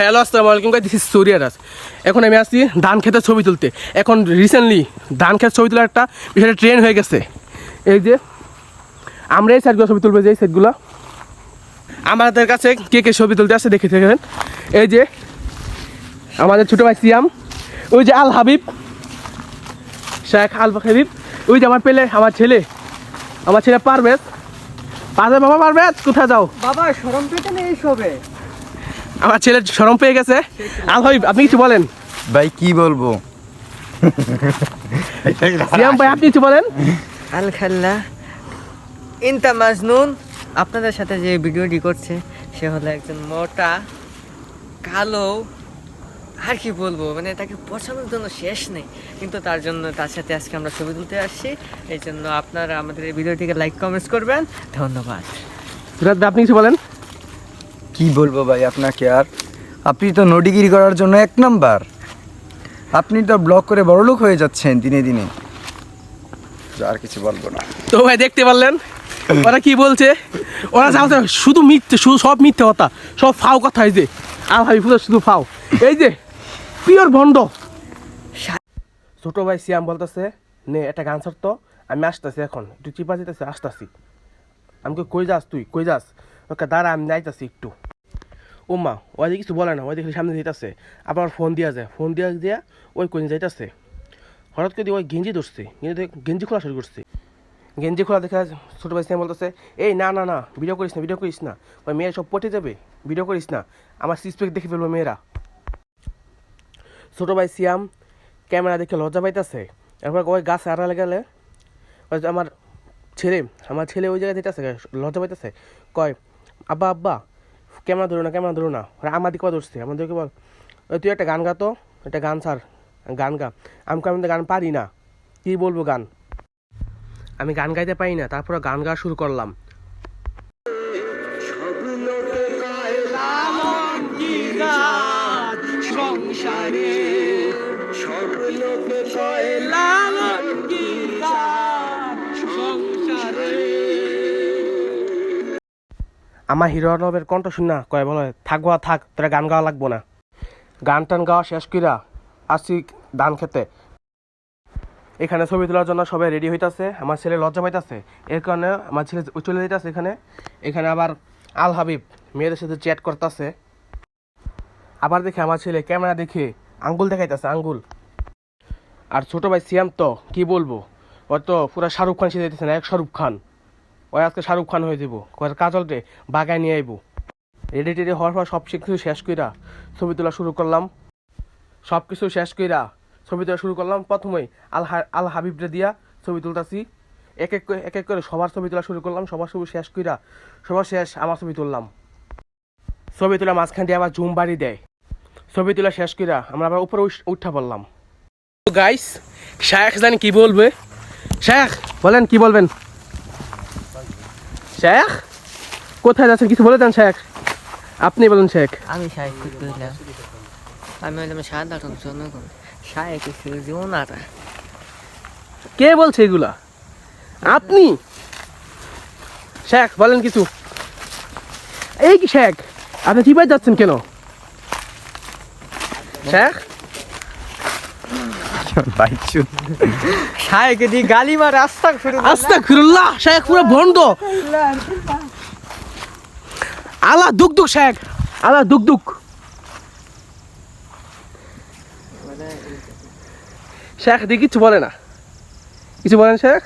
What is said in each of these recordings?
Hello, আসসালামু আলাইকুম guys this সৌরিয়ারাজ এখন আমি আসছি ধান খেতের ছবি তুলতে। এখন রিসেন্টলি ধান খেতের ছবি তোলার একটা বিষয়টা ট্রেন হয়ে গেছে। এই যে, আমরা এই সাইডগুলো ছবি তুলবো, যে এই সাইডগুলো আমাদের কাছে কে কে ছবি তুলতে আসছে দেখে থাকেন। এই যে, আমাদের ছোটো ভাই সিয়াম, ওই যে আল হাবিব, শেখ আল হাবিব, ওই যে আমার পেলে, আমার ছেলে আমার ছেলে পারবেজ পারবে বাবা পারবেজ কোথায় যাও? বাবা সরম পেতে নেই এইসবে আমার ছেলে সরম পেয়ে গেছে। আল হাবিব আপনি কিছু বলেন? ভাই কি বলব? সিয়াম ভাই আপনি কিছু বলেন? আল খাল্লা ইনতা মাজনুন আপনাদের সাথে যে ভিডিওটি করছে সে হলো একজন মোটা কালো আর কি বলব মানে তাকে পছন্দের জন্য শেষ নেই। কিন্তু তার জন্য তার সাথে আজকে আমরা ছবি তুলতে আসছি। এই জন্য আপনারা আমাদের এই ভিডিওটিকে লাইক কমেন্টস করবেন। ধন্যবাদ। সুরাত আপনি কিছু বলেন? কি বলব ভাই আপনাকে আর? আপনি তো নডিগিরি করার জন্য এক নাম্বার। আপনি তো ব্লক করে বড়লোক হয়ে যাচ্ছেন দিনে দিনে। আর কিছু বলব না। তো ভাই দেখতে পারলেন? ওরা কি বলছে? ওরা যা শুধু মিথ্যে শুধু সব মিথ্যে কথা সব ফাও কথা এই যে। আল হাবিব পুরো শুধু ফাও। এই যে পিওর ভণ্ড। ছোট ভাই সিয়াম বলতেছে নে একটা গান ছাড়তো আমি আসতেছি এখন। একটু চিপা যেতেছে আসতেছি। আমি কই, কই যাস তুই? কই যাস? ওকে, দাঁড়া, আমি যাইতাছি একটু। ও মা ওই যে কিছু বলে না ওই দেখে সামনে যেতেছে আবার ফোন দিয়া যায়, ফোন দিয়া দিয়া ওই কোন যাইতাছে। হঠাৎ করে ওই গেঞ্জি ধরছে, গেঞ্জি খোলা শুরু করছে। গেঞ্জি খোলা দেখে ছোটো ভাই বলতেছে, এই না না না ভিডিও করিস না ভিডিও করিস না। ওই মেয়েরা সব পটে যাবে ভিডিও করিস না। আমার সিসপেক দেখে ফেলব মেয়েরা। ছোটো ভাই সিয়াম ক্যামেরা দেখে লজ্জা পাইতেছে। এরপর ওই গাছ আড়ালে গেলে আমার ছেলে আমার ছেলে ওই জায়গায় যেতেছে লজ্জা পাইতেছে। কয় আব্বা আব্বা ক্যামেরা ধরো না ক্যামেরা ধরো না। ওরা আমার দিকে ধরছে আমাদেরকে বল তুই একটা গান গাতো একটা গান ছাড়, গান গা। আমি আমি গান পারি না। কী বলব গান? আমি গান গাইতে পারি না, তারপরে গান গাওয়া শুরু করলাম। আমার হিরো আলমের কণ্ঠ শুন কয় বলে থাকব থাক, তোরা গান গাওয়া লাগবো না। গান টান গাওয়া শেষ কইরা আসি ধান খেতে। এখানে ছবি তোলার জন্য সবাই রেডি হইতাছে, আমার ছেলে লজ্জা পাইতাছে। এর কারণে আমার ছেলে চলে যেতেছে এখানে। এখানে আবার আল হাবিব, মেয়েদের সাথে চ্যাট করতেছে। আবার দেখে আমার ছেলে ক্যামেরা দেখে আঙ্গুল দেখাইতেছে, আঙ্গুল। আর ছোট ভাই সিয়াম তো, কি বলব? ও তো পুরো শাহরুখ খান সেজে না, এক শাহরুখ খান। ওই আজকে শাহরুখ খান হয়ে যাব। কাজল রে, বাগায় নিয়ে আইবো। রেডি টেডি হওয়ার পর সব কিছু শেষ কইরা ছবি তোলা শুরু করলাম। সব কিছু শেষ কইরা ছবি তোলা শুরু করলাম। প্রথমেই আল আল হাবিবরে দিয়া ছবি তুলতাছি। এক এক করে এক এক করে সবার ছবি তোলা শুরু করলাম। সবার ছবি শেষ কইরা সবার শেষ আমার ছবি তুললাম। ছবি তোলা মাঝখান দিয়ে আবার জুম বাড়ি দেয়। ছবি তোলা শেষ কইরা আমরা আবার উপরে উঠ- পড়লাম। গাইস শেখ জানি কি বলবে? শেখ বলেন কি বলবেন? শেখ? কোথায় যাচ্ছেন? কিছু বলে দেন শেখ। আপনি বলেন শেখ। আমি কইলাম? আমি হলাম সাধারণ জনগণ। সাহিত্য জীবন আর কে বলছে এগুলা? আপনি? শেখ বলেন কিছু। এই কি শেখ? আপনি চিপাই যাচ্ছেন কেন? শেখ? ভাই চুপ গালি মারে আস্তা আস্তা ফিরুল্লাহ শেখ পুরো বন্ধ। আলা দুক দুক শেখ আলা দুক দুক শেখ দিয়ে কিছু বলে না। কিছু বলেন শেখ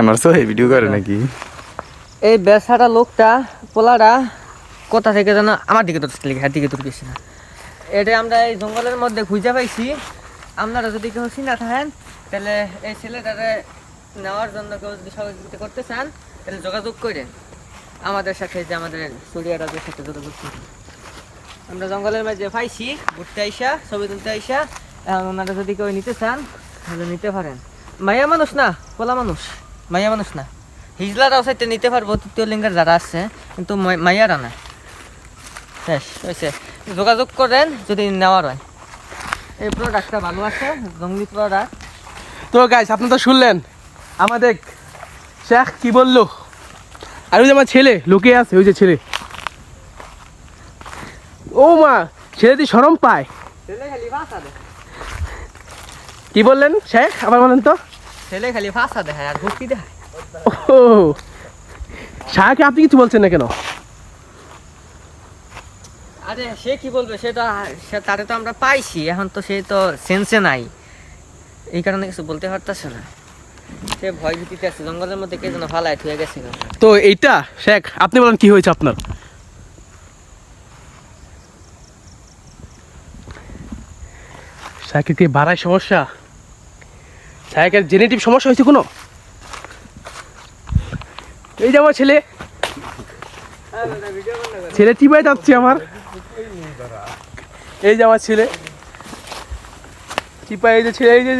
আমার তো এই ভিডিও করে নাকি? এই বেসাটা লোকটা, পোলাটা কোথা থেকে যেন আমার দিকে তো লিখে হ্যাঁ দিকে তোর গেছি না। এটা আমরা এই জঙ্গলের মধ্যে খুঁজে পাইছি। আপনারা যদি কেউ চিনা থাকেন, তাহলে এই ছেলেটারে নেওয়ার জন্য কেউ যদি সহযোগিতা করতে চান, তাহলে যোগাযোগ করেন। আমাদের সাথে যে আমাদের সুরিয়ারাজের সাথে যোগাযোগ করেন। আমরা জঙ্গলের মাঝে পাইছি, ঘুরতে আইসা, ছবি তুলতে আইসা। ওনারা যদি কেউ নিতে চান, তাহলে নিতে পারেন। মাইয়া মানুষ না, পোলা মানুষ। মাইয়া মানুষ না। হিজলারাও সাইতে নিতে পারব তৃতীয় লিঙ্গের যারা আছে কিন্তু মাই- মাইয়ারা না শেষ হয়েছে যোগাযোগ করেন যদি নেওয়ার হয়। এই প্রোডাক্টটা ভালো আছে জঙ্গলি প্রোডাক্ট তো গাইস আপনি তো শুনলেন আমাদের শেখ কি বলল? আর ওই যে আমার ছেলে লোকে আছে ওই যে ছেলে। ও মা ছেলে তুই সরম পায়? খালি ভাষা দেয় কি বললেন শেখ? আবার বলেন তো। ছেলে খালি ভাষা দেখায় আর ভক্তি দেখায়। ও শাহকে আপনি কিছু বলছেন না কেন? আরে সে কি বলবে? সে তো সে তারে তো আমরা পাইছি এখন তো সে তো সেন্সে নাই। এই কারণে কিছু বলতে পারতেছে না। সে ভয় ভীতিতে আছে জঙ্গলের মধ্যে কে যেন ফালায় গেছে তো এইটা শেখ আপনি বলেন কি হয়েছে আপনার? শাহেকের কি বাড়ায় সমস্যা? শাহেকের জেনেটিভ সমস্যা হয়েছে কোনো? এই যে আমার ছেলে। ছেলে চিপায় যাচ্ছে আমার। এই যে আমার ছেলে। চিপায় এই যে ছেলে এই যে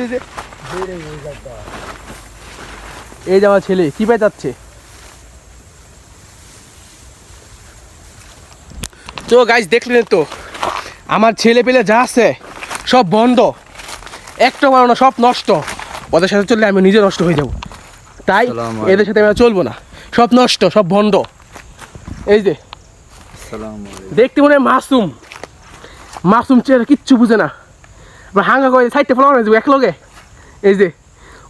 এই যে আমার ছেলে চিপায় যাচ্ছে। তো গাইজ দেখলেন তো আমার ছেলে পেলে যা আছে সব বন্ধ। একটা মানো না সব নষ্ট। ওদের সাথে চললে আমি নিজে নষ্ট হয়ে যাব। তাই এদের সাথে আমি চলবো না। সব নষ্ট সব বন্ধ এই যে দেখতে মনে হয় মাসুম। মাসুম চেহারা কিচ্ছু বুঝে না। হাঙ্গা করে সাইডটা ফেলা হয়ে যাব এক লগে এই যে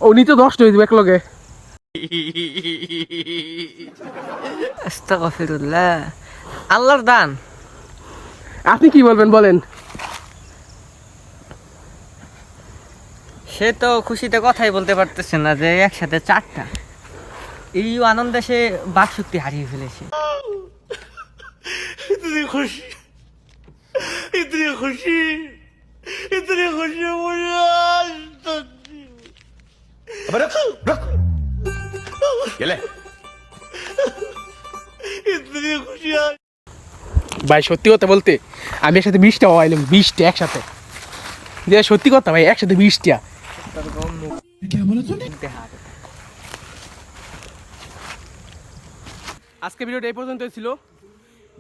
ও নিচে নষ্ট হয়ে যাবে এক লগে আল্লাহর দান। আপনি কি বলবেন বলেন? সে তো খুশিতে কথাই বলতে পারতেছে না যে একসাথে চারটা। এই আনন্দে সে বাক শক্তি হারিয়ে ফেলেছে। খুশি। খুশি। ভাই সত্যি কথা বলতে আমি একসাথে বিশটা হওয়াইলাম বিশটা একসাথে। যে সত্যি কথা ভাই একসাথে বিশটা। কে আজকে ভিডিওটা এই পর্যন্তই ছিল।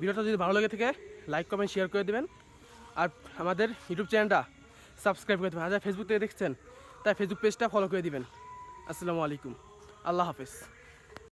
ভিডিওটা যদি ভালো লেগে থাকে লাইক কমেন্ট শেয়ার করে দেবেন। আর আমাদের ইউটিউব চ্যানেলটা সাবস্ক্রাইব করে দেবেন। আর যারা ফেসবুক থেকে দেখছেন তাই ফেসবুক পেজটা ফলো করে দিবেন। আসসালামু আলাইকুম। আল্লাহ হাফেজ।